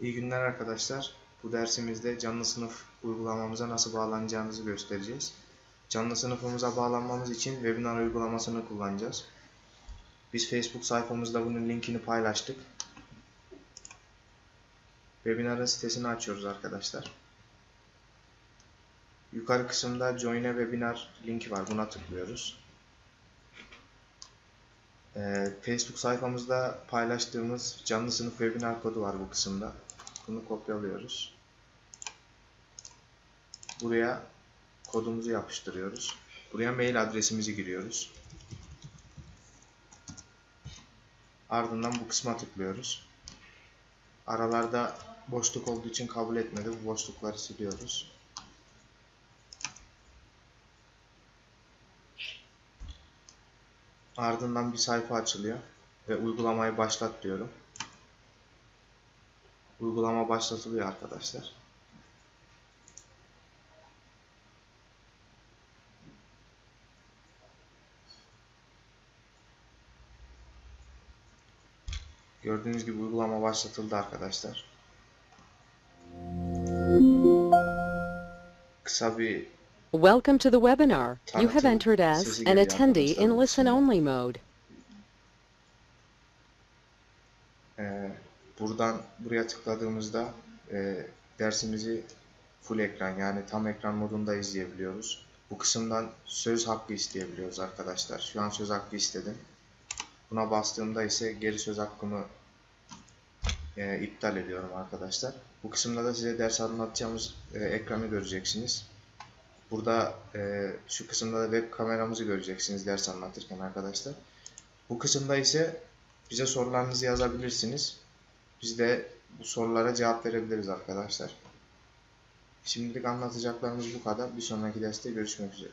İyi günler arkadaşlar. Bu dersimizde canlı sınıf uygulamamıza nasıl bağlanacağımızı göstereceğiz. Canlı sınıfımıza bağlanmamız için webinar uygulamasını kullanacağız. Biz Facebook sayfamızda bunun linkini paylaştık. Webinarın sitesini açıyoruz arkadaşlar. Yukarı kısımda Join a Webinar linki var. Buna tıklıyoruz. Ee, Facebook sayfamızda paylaştığımız canlı sınıf webinar kodu var bu kısımda. Bunu kopyalıyoruz. Buraya kodumuzu yapıştırıyoruz. Buraya mail adresimizi giriyoruz. Ardından bu kısma tıklıyoruz. Aralarda boşluk olduğu için kabul etmedi. Bu boşlukları siliyoruz. Ardından bir sayfa açılıyor ve uygulamayı başlat diyorum. Uygulama başlatılıyor arkadaşlar. Gördüğünüz gibi uygulama başlatıldı arkadaşlar. Kısa bir Welcome to the webinar. You have entered as an attendee in listen-only mode. Ee, buradan buraya tıkladığımızda e, dersimizi full ekran yani tam ekran modunda izleyebiliyoruz. Bu kısımdan söz hakkı isteyebiliyoruz arkadaşlar. Şu an söz hakkı istedim. Buna bastığımda ise geri söz hakkımı e, iptal ediyorum arkadaşlar. Bu kısımda da size ders anlatacağımız e, ekranı göreceksiniz. Burada e, şu kısımda da web kameramızı göreceksiniz ders anlatırken arkadaşlar. Bu kısımda ise bize sorularınızı yazabilirsiniz. Biz de bu sorulara cevap verebiliriz arkadaşlar. Şimdilik anlatacaklarımız bu kadar. Bir sonraki derste görüşmek üzere.